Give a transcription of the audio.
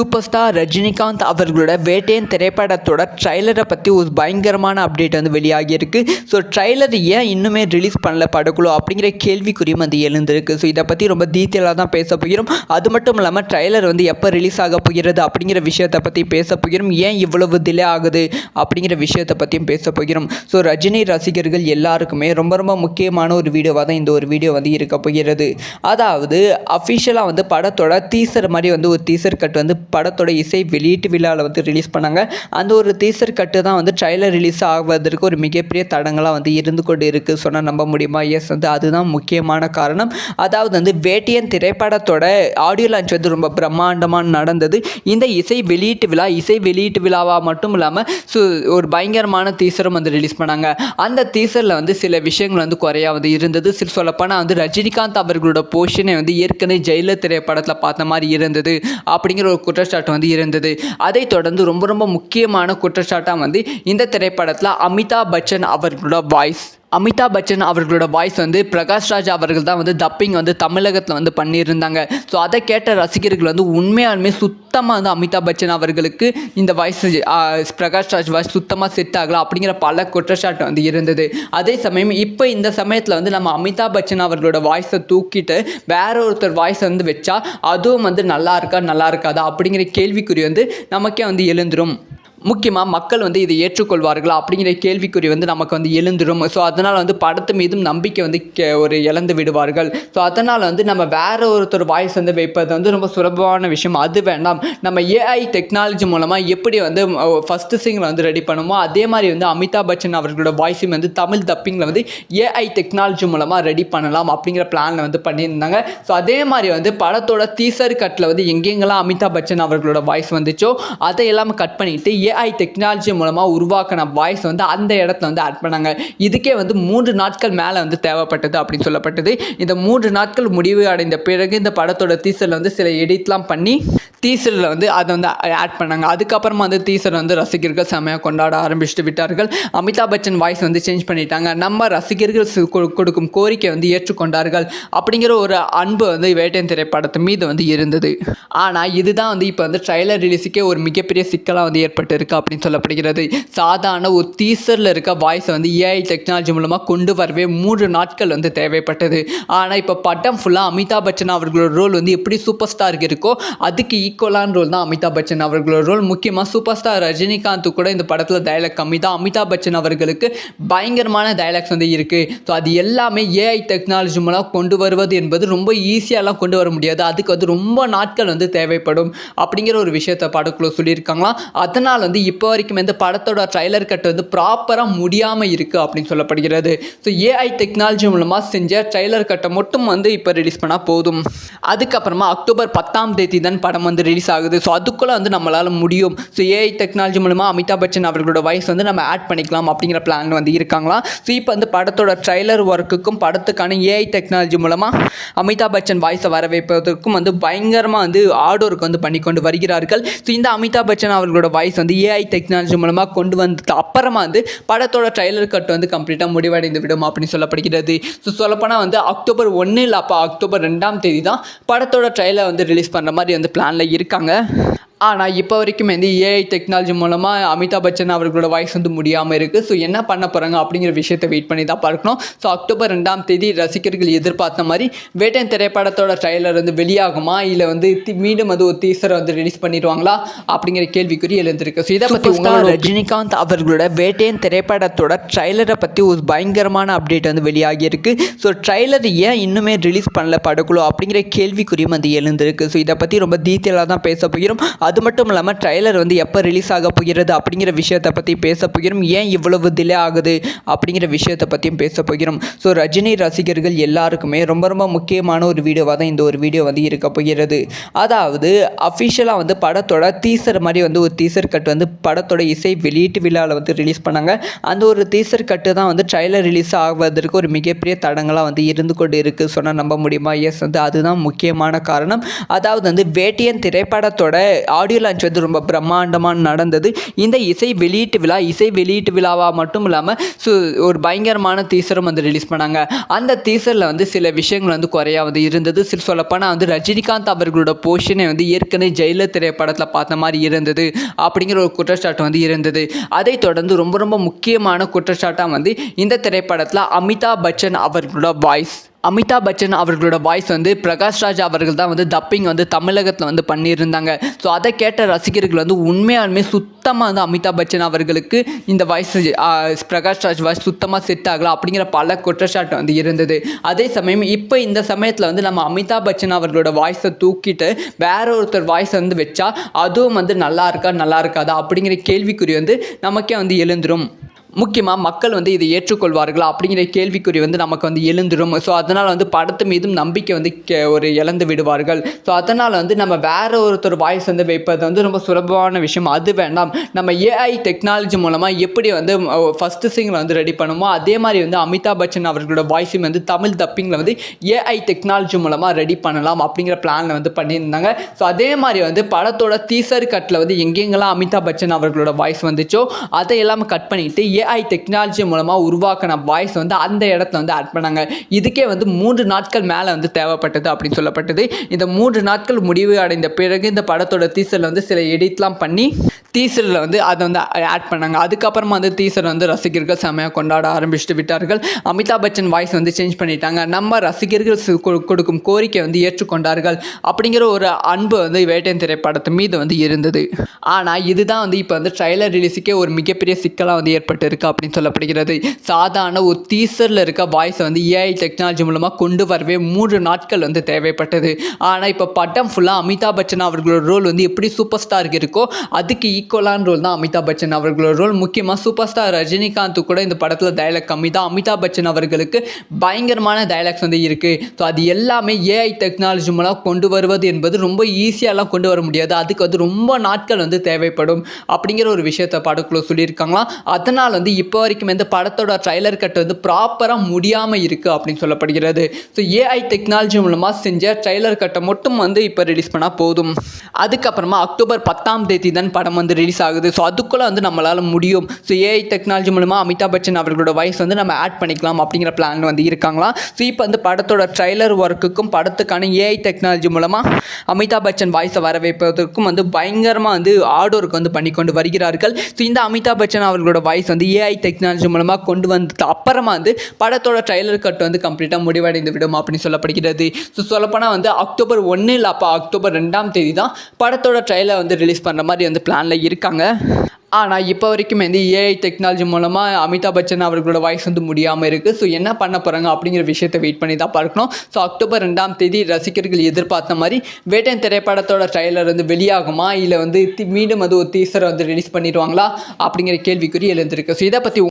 Super star Rajinikanth அவர்களோட வேட்டையன் திரைப்படத்தோட ட்ரைலரை பற்றி ஒரு பயங்கரமான அப்டேட் வந்து வெளியாகியிருக்கு. ஸோ ட்ரைலர் ஏன் இன்னுமே ரிலீஸ் பண்ணல படக்குழு அப்படிங்கிற கேள்விக்குறியும் வந்து எழுந்திருக்கு. ஸோ இதை பற்றி ரொம்ப டீட்டெயிலாக தான் பேச போகிறோம். அது மட்டும் இல்லாமல் ட்ரைலர் வந்து எப்போ ரிலீஸ் ஆக போகிறது அப்படிங்கிற விஷயத்தை பற்றி பேச போகிறோம். ஏன் இவ்வளவு டிலே ஆகுது அப்படிங்கிற விஷயத்தை பற்றியும் பேச போகிறோம். ஸோ ரஜினி ரசிகர்கள் எல்லாருக்குமே ரொம்ப ரொம்ப முக்கியமான ஒரு வீடியோவாக தான் இந்த ஒரு வீடியோ வந்து இருக்க போகிறது. அதாவது அஃபிஷியலாக வந்து படத்தோட டீசர் மாதிரி வந்து ஒரு டீசர் கட் வந்து படத்தோட இசை வெளியீட்டு விழாவில் வந்து ரிலீஸ் பண்ணாங்க. அந்த ஒரு டீசர் கட்டு தான் வந்து ட்ரைலர் ரிலீஸ் ஆகுவதற்கு ஒரு மிகப்பெரிய தடங்களாக வந்து இருந்து கொண்டு இருக்குது சொன்னால் நம்ப முடியுமா? எஸ் வந்து அதுதான் முக்கியமான காரணம். அதாவது வந்து வேட்டியன் திரைப்படத்தோட ஆடியோ லான்ச் வந்து ரொம்ப பிரம்மாண்டமாக நடந்தது. இந்த இசை வெளியீட்டு விழா இசை வெளியீட்டு விழாவாக மட்டும் இல்லாமல் ஸோ ஒரு பயங்கரமான டீசரும் வந்து ரிலீஸ் பண்ணாங்க. அந்த டீசரில் வந்து சில விஷயங்கள் வந்து குறையாக வந்து இருந்தது. சில சொல்லப்போனால் வந்து ரஜினிகாந்த் அவர்களோட போர்ஷனை வந்து ஏற்கனவே ஜெயிலர் திரைப்படத்தில் பார்த்த மாதிரி இருந்தது. அப்படிங்கிற ஒரு குற்றச்சாட்டு வந்து இருந்தது. அதைத் தொடர்ந்து ரொம்ப ரொம்ப முக்கியமான குற்றச்சாட்டாக வந்து இந்த திரைப்படத்தில் அமிதாப் பச்சன் அவர்களோட வாய்ஸ் அமிதாப் பச்சன் அவர்களோட வாய்ஸ் வந்து பிரகாஷ்ராஜ் அவர்கள் தான் வந்து டப்பிங் வந்து தமிழகத்தில் வந்து பண்ணியிருந்தாங்க. ஸோ அதை கேட்ட ரசிகர்கள் வந்து உண்மையாலுமே சுத்தமாக வந்து அமிதாப் பச்சன் அவர்களுக்கு இந்த வாய்ஸ் பிரகாஷ் ராஜ் வாய்ஸ் சுத்தமாக செட் ஆகலாம் அப்படிங்கிற பல குற்றச்சாட்டு வந்து இருந்தது. அதே சமயம் இப்போ இந்த சமயத்தில் வந்து நம்ம அமிதாப் பச்சன் அவர்களோட வாய்ஸை தூக்கிட்டு வேற ஒருத்தர் வாய்ஸ் வந்து வச்சா அதுவும் வந்து நல்லா இருக்கா நல்லா இருக்காதா அப்படிங்கிற கேள்விக்குறி வந்து நமக்கே வந்து எழுந்துரும். முக்கியமாக மக்கள் வந்து இதை ஏற்றுக்கொள்வார்களா அப்படிங்கிற கேள்விக்குறி வந்து நமக்கு வந்து எழுந்துடும் ஸோ அதனால் வந்து படத்து மீதும் நம்பிக்கை வந்து கே- ஒரு இழந்து விடுவார்கள். ஸோ அதனால் வந்து நம்ம வேற ஒருத்தர் வாய்ஸ் வந்து வைப்பது வந்து ரொம்ப சுலபமான விஷயம். அது வேண்டாம். நம்ம ஏஐ டெக்னாலஜி மூலமாக எப்படி வந்து ஃபஸ்ட்டு சிங்கில் வந்து ரெடி பண்ணுமோ அதே மாதிரி வந்து அமிதாப் பச்சன் அவர்களோட வாய்ஸையும் வந்து தமிழ் தப்பிங்கில் வந்து ஏஐ டெக்னாலஜி மூலமாக ரெடி பண்ணலாம் அப்படிங்கிற பிளானில் வந்து பண்ணியிருந்தாங்க. ஸோ அதே மாதிரி வந்து படத்தோட டீசர் கட்டில் வந்து எங்கெங்கெல்லாம் அமிதாப் பச்சன் அவர்களோட வாய்ஸ் வந்துச்சோ அதை எல்லாம் கட் பண்ணிட்டு ஏஐ டெக்னாலஜி மூலமாக உருவாக்கின வாய்ஸ் வந்து அந்த இடத்துல வந்து ஆட் பண்ணாங்க. இதுக்கே வந்து மூன்று நாட்கள் மேலே வந்து தேவைப்பட்டது அப்படின்னு சொல்லப்பட்டது. இந்த மூன்று நாட்கள் முடிவு அடைந்த பிறகு இந்த படத்தோட டீசரில் வந்து சில எடிட்லாம் பண்ணி டீசரில் வந்து அதை வந்து ஆட் பண்ணாங்க. அதுக்கப்புறமா வந்து டீசர் வந்து ரசிகர்கள் செமையாக கொண்டாட ஆரம்பிச்சுட்டு விட்டார்கள். அமிதாப் பச்சன் வாய்ஸ் வந்து சேஞ்ச் பண்ணிட்டாங்க. நம்ம ரசிகர்கள் கொ- கொடுக்கும் கோரிக்கை வந்து ஏற்றுக்கொண்டார்கள். அப்படிங்கிற ஒரு அன்பு வந்து வேட்டையன் திரைப்படத்து மீது வந்து இருந்தது. ஆனால் இதுதான் வந்து இப்போ வந்து ட்ரைலர் ரிலீஸுக்கே ஒரு மிகப்பெரிய சிக்கலாக வந்து ஏற்பட்டு இருக்குது அப்படின்னு சொல்லப்படுகிறது. சாதாரண ஒரு டீசரில் இருக்க வாய்ஸை வந்து ஏஐ டெக்னாலஜி மூலமாக கொண்டு வரவே மூன்று நாட்கள் வந்து தேவைப்பட்டது. ஆனால் இப்போ படம் ஃபுல்லாக அமிதாப் பச்சன் அவர்களோட ரோல் வந்து எப்படி சூப்பர் ஸ்டாருக்கு இருக்கோ அதுக்கு ஈக்குவலான ரோல் தான் அமிதாப் பச்சன் அவர்களோட ரோல் முக்கியமாக சூப்பர் ஸ்டார் ரஜினிகாந்த் கூட இந்த படத்தில் டயலாக் கம்மி தான் அமிதாப் பச்சன் அவர்களுக்கு பயங்கரமான டயலாக்ஸ் வந்து இருக்குது ஸோ அது எல்லாமே ஏஐ டெக்னாலஜி மூலம் கொண்டு வருவது என்பது ரொம்ப ஈஸியாலாம் கொண்டு வர முடியாது. அதுக்கு வந்து ரொம்ப நாட்கள் வந்து தேவைப்படும். அப்படிங்கிற ஒரு விஷயத்தை படக்குள்ள சொல்லியிருக்காங்களாம். அதனால் வந்து இப்போ வரைக்கும் இந்த படத்தோட ட்ரைலர் கட் வந்து ப்ராப்பராக முடியாமல் இருக்குது அப்படின்னு சொல்லப்படுகிறது. ஸோ ஏஐ டெக்னாலஜி மூலமாக செஞ்ச ட்ரைலர் கட்டை மட்டும் வந்து இப்போ ரிலீஸ் பண்ணால் போதும். அதுக்கப்புறமா அக்டோபர் பத்தாம் தேதி தான் படம் வந்து ரிலீஸ் ஆகுது. ஸோ அதுக்குள்ளே வந்து நம்மளால் முடியும். ஸோ ஏஐ டெக்னாலஜி மூலமாக அமிதாப் பச்சன் அவர்களோட வாய்ஸ் வந்து நம்ம ஆட் பண்ணிக்கலாம் அப்படிங்கிற பிளான் வந்து இருக்காங்களாம். ஸோ இப்போ வந்து படத்தோட ட்ரைலர் ஒர்க்குக்கும் படத்துக்கான ஏஐ டெக்னாலஜி மூலமாக அமிதாப் பச்சன் வாய்ஸை வர வைப்பதற்கும் வந்து பயங்கரமாக வந்து ஹார்ட் வந்து பண்ணி கொண்டு வருகிறார்கள். ஸோ இந்த அமிதாப் பச்சன் அவர்களோட வாய்ஸ் வந்து ஏஐ டெக்னாலஜி மூலமாக கொண்டு வந்ததுக்கு அப்புறமா வந்து படத்தோட ட்ரைலர் கட் வந்து கம்ப்ளீட்டாக முடிவடைந்து விடும் அப்படின்னு சொல்லப்படுகிறது. ஸோ சொல்லப்போனால் வந்து அக்டோபர் ஒன்று இல்லை அப்போ அக்டோபர் ரெண்டாம் தேதி தான் படத்தோட ட்ரைலர் வந்து ரிலீஸ் பண்ணுற மாதிரி வந்து பிளானில் இருக்காங்க. ஆனால் இப்போ வரைக்கும் வந்து ஏஐ டெக்னாலஜி மூலமாக அமிதாப் பச்சன் அவர்களோட வாய்ஸ் வந்து முடியாமல் இருக்குது ஸோ என்ன பண்ண போகிறாங்க அப்படிங்கிற விஷயத்தை வெயிட் பண்ணி தான் பார்க்கணும். ஸோ அக்டோபர் ரெண்டாம் தேதி ரசிகர்கள் எதிர்பார்த்த மாதிரி வேட்டையன் திரைப்படத்தோட ட்ரைலர் வந்து வெளியாகுமா? இல்லை வந்து மீண்டும் அது ஒரு டீசரை வந்து ரிலீஸ் பண்ணிடுவாங்களா? அப்படிங்கிற கேள்விக்குறி எழுந்திருக்கு. ஸோ இதை பற்றி உங்களோட ரஜினிகாந்த் அவர்களோட வேட்டையன் திரைப்படத்தோட ட்ரைலரை பற்றி ஒரு பயங்கரமான அப்டேட் வந்து வெளியாகியிருக்கு. ஸோ ட்ரைலர் ஏன் இன்னுமே ரிலீஸ் பண்ணல படக்குழு அப்படிங்கிற கேள்விக்குறியும் வந்து எழுந்திருக்கு. ஸோ இதை பற்றி ரொம்ப டீட்டெயிலாக தான் பேச போகிறோம். அது மட்டும் இல்லாமல் ட்ரைலர் வந்து எப்போ ரிலீஸ் ஆக போகிறது அப்படிங்கிற விஷயத்தை பற்றி பேச போகிறோம். ஏன் இவ்வளவு டிலே ஆகுது அப்படிங்கிற விஷயத்தை பற்றியும் பேச போகிறோம். ஸோ ரஜினி ரசிகர்கள் எல்லாருக்குமே ரொம்ப ரொம்ப முக்கியமான ஒரு வீடியோவாக தான் இந்த ஒரு வீடியோ வந்து இருக்க போகிறது. அதாவது அஃபிஷியலாக வந்து படத்தோட டீசர் மாதிரி வந்து ஒரு டீசர் கட் வந்து படத்தோட இசை வெளியீட்டு விழாவில் வந்து ரிலீஸ் பண்ணாங்க. அந்த ஒரு டீசர் கட்டு தான் வந்து ட்ரைலர் ரிலீஸ் ஆகுவதற்கு ஒரு மிகப்பெரிய தடங்களாக வந்து இருந்து கொண்டு இருக்குது சொன்னால் நம்ப முடியுமா? எஸ் வந்து அதுதான் முக்கியமான காரணம். அதாவது வந்து வேட்டியன் திரைப்படத்தோட ஆடியோ லான்ச் வந்து ரொம்ப பிரம்மாண்டமாக நடந்தது. இந்த இசை வெளியீட்டு விழா இசை வெளியீட்டு விழாவாக மட்டும் இல்லாமல் சு ஒரு பயங்கரமான டீசரும் வந்து ரிலீஸ் பண்ணாங்க. அந்த டீசரில் வந்து சில விஷயங்கள் வந்து குறையா வந்து இருந்தது. சில சொல்லப்போனால் வந்து ரஜினிகாந்த் அவர்களோட போர்ஷனை வந்து ஏற்கனவே ஜெயிலர் திரைப்படத்தில் பார்த்த மாதிரி இருந்தது. அப்படிங்கிற ஒரு குற்றச்சாட்டு வந்து இருந்தது. அதை தொடர்ந்து ரொம்ப ரொம்ப முக்கியமான குற்றச்சாட்டாக வந்து இந்த திரைப்படத்தில் அமிதாப் பச்சன் அவர்களோட வாய்ஸ் அமிதாப் பச்சன் அவர்களோட வாய்ஸ் வந்து பிரகாஷ்ராஜ் அவர்கள் தான் வந்து டப்பிங் வந்து தமிழகத்தில் வந்து பண்ணியிருந்தாங்க. ஸோ அதை கேட்ட ரசிகர்கள் வந்து உண்மையாலுமே சுத்தமாக வந்து அமிதாப் பச்சன் அவர்களுக்கு இந்த வாய்ஸ் பிரகாஷ் ராஜ் வாய்ஸ் சுத்தமாக செட் ஆகலாம் அப்படிங்கிற பல குற்றச்சாட்டு வந்து இருந்தது. அதே சமயம் இப்போ இந்த சமயத்தில் வந்து நம்ம அமிதாப் பச்சன் அவர்களோட வாய்ஸை தூக்கிட்டு வேற ஒருத்தர் வாய்ஸ் வந்து வச்சா அதுவும் வந்து நல்லா இருக்கா நல்லா இருக்காதா அப்படிங்கிற கேள்விக்குறி வந்து நமக்கே வந்து எழுந்துரும். முக்கியமாக மக்கள் வந்து இதை ஏற்றுக்கொள்வார்களா அப்படிங்கிற கேள்விக்குறி வந்து நமக்கு வந்து எழுந்துரும். ஸோ அதனால் வந்து படத்து மீதும் நம்பிக்கை வந்து கே- ஒரு இழந்து விடுவார்கள். ஸோ அதனால் வந்து நம்ம வேற ஒருத்தர் வாய்ஸ் வந்து வைப்பது வந்து ரொம்ப சுலபமான விஷயம். அது வேண்டாம். நம்ம ஏஐ டெக்னாலஜி மூலமாக எப்படி வந்து ஃபஸ்ட்டு சிங்கில் வந்து ரெடி பண்ணுமோ அதே மாதிரி வந்து அமிதாப் பச்சன் அவர்களோட வாய்ஸும் வந்து தமிழ் தப்பிங்கில் வந்து ஏஐ டெக்னாலஜி மூலமாக ரெடி பண்ணலாம் அப்படிங்கிற பிளானில் வந்து பண்ணியிருந்தாங்க. ஸோ அதே மாதிரி வந்து படத்தோட டீசர் கட்டில் வந்து எங்கெங்கெல்லாம் அமிதாப் பச்சன் அவர்களோட வாய்ஸ் வந்துச்சோ அதை எல்லாம் கட் பண்ணிவிட்டு ஏஐ டெக்னாலஜி மூலமாக உருவாக்கின வாய்ஸ் வந்து அந்த இடத்துல வந்து ஆட் பண்ணாங்க. இதுக்கே வந்து மூன்று நாட்கள் மேலே வந்து தேவைப்பட்டது அப்படின்னு சொல்லப்பட்டது. இந்த மூன்று நாட்கள் முடிவு அடைந்த பிறகு இந்த படத்தோட டீசரில் வந்து சில எடிட்லாம் பண்ணி டீசரில் வந்து அதை வந்து ஆட் பண்ணாங்க. அதுக்கப்புறமா வந்து டீசர் வந்து ரசிகர்கள் செமையாக கொண்டாட ஆரம்பிச்சுட்டு விட்டார்கள். அமிதாப் பச்சன் வாய்ஸ் வந்து சேஞ்ச் பண்ணிட்டாங்க. நம்ம ரசிகர்கள் கொ- கொடுக்கும் கோரிக்கை வந்து ஏற்றுக்கொண்டார்கள். அப்படிங்கிற ஒரு அன்பு வந்து வேட்டையன் திரைப்படத்து மீது வந்து இருந்தது. ஆனால் இதுதான் வந்து இப்போ வந்து ட்ரைலர் ரிலீஸுக்கே ஒரு மிகப்பெரிய சிக்கலாக வந்து ஏற்பட்டு இருக்குது அப்படின்னு சொல்லப்படுகிறது. சாதாரண ஒரு டீசரில் இருக்க வாய்ஸை வந்து ஏஐ டெக்னாலஜி மூலமாக கொண்டு வரவே மூன்று நாட்கள் வந்து தேவைப்பட்டது. ஆனால் இப்போ படம் ஃபுல்லாக அமிதாப் பச்சன் அவர்களோட ரோல் வந்து எப்படி சூப்பர் ஸ்டாருக்கு இருக்கோ அதுக்கு ஈக்குவலான ரோல் தான் அமிதாப் பச்சன் அவர்களோட ரோல் முக்கியமாக சூப்பர் ஸ்டார் ரஜினிகாந்த் கூட இந்த படத்தில் டைலாக் கம்மி தான். அமிதாப் பச்சன் அவர்களுக்கு பயங்கரமான டைலாக்ஸ் வந்து இருக்குது ஸோ அது எல்லாமே ஏஐ டெக்னாலஜி மூலம் கொண்டு வருவது என்பது ரொம்ப ஈஸியாலாம் கொண்டு வர முடியாது. அதுக்கு வந்து ரொம்ப நாட்கள் வந்து தேவைப்படும். அப்படிங்கிற ஒரு விஷயத்தை படக்குள்ள சொல்லியிருக்காங்களாம். அதனால் வந்து இப்போ வரைக்கும் இந்த படத்தோட ட்ரைலர் கட் வந்து ப்ராப்பராக முடியாமல் இருக்குது அப்படின்னு சொல்லப்படுகிறது. ஸோ ஏஐ டெக்னாலஜி மூலமாக செஞ்ச ட்ரைலர் கட்டை மட்டும் வந்து இப்போ ரிலீஸ் பண்ணால் போதும். அதுக்கப்புறமா அக்டோபர் பத்தாம் தேதி தான் படம் வந்து ரிலீஸ் ஆகுது. ஸோ அதுக்குள்ளே வந்து நம்மளால் முடியும். ஸோ ஏஐ டெக்னாலஜி மூலமாக அமிதாப் பச்சன் அவர்களோட வாய்ஸ் வந்து நம்ம ஆட் பண்ணிக்கலாம் அப்படிங்கிற பிளான் வந்து இருக்காங்களாம். ஸோ இப்போ வந்து படத்தோட ட்ரைலர் ஒர்க்குக்கும் படத்துக்கான ஏஐ டெக்னாலஜி மூலமாக அமிதாப் பச்சன் வாய்ஸை வர வைப்பதற்கும் வந்து பயங்கரமாக வந்து ஹார்ட் ஒர்க் வந்து பண்ணி கொண்டு வருகிறார்கள். ஸோ இந்த அமிதாப் பச்சன் அவர்களோட வாய்ஸ் வந்து ஏஐ டெக்னாலஜி மூலமாக கொண்டு வந்து அப்புறமா வந்து படத்தோட ட்ரைலர் கட் வந்து கம்ப்ளீட்டாக முடிவடைந்து விடும் அப்படின்னு சொல்லப்படுகிறது. ஸோ சொல்லப்போனால் வந்து அக்டோபர் ஒன்று இல்லை அப்போ அக்டோபர் ரெண்டாம் தேதி தான் படத்தோட ட்ரைலர் வந்து ரிலீஸ் பண்ணுற மாதிரி வந்து பிளானில் இருக்காங்க. ஆனால் இப்போ வரைக்கும் வந்து ஏஐ டெக்னாலஜி மூலமாக அமிதாப் பச்சன் அவர்களோட வாய்ஸ் வந்து முடியாமல் இருக்குது ஸோ என்ன பண்ண போகிறாங்க அப்படிங்கிற விஷயத்தை வெயிட் பண்ணி தான் பார்க்கணும். ஸோ அக்டோபர் ரெண்டாம் தேதி ரசிகர்கள் எதிர்பார்த்த மாதிரி வேட்டையன் திரைப்படத்தோட ட்ரைலர் வந்து வெளியாகுமா? இல்லை வந்து மீண்டும் அது ஒரு டீசரை வந்து ரிலீஸ் பண்ணிடுவாங்களா? அப்படிங்கிற கேள்விக்குறி எழுந்திருக்கு. ஸோ இதை பற்றி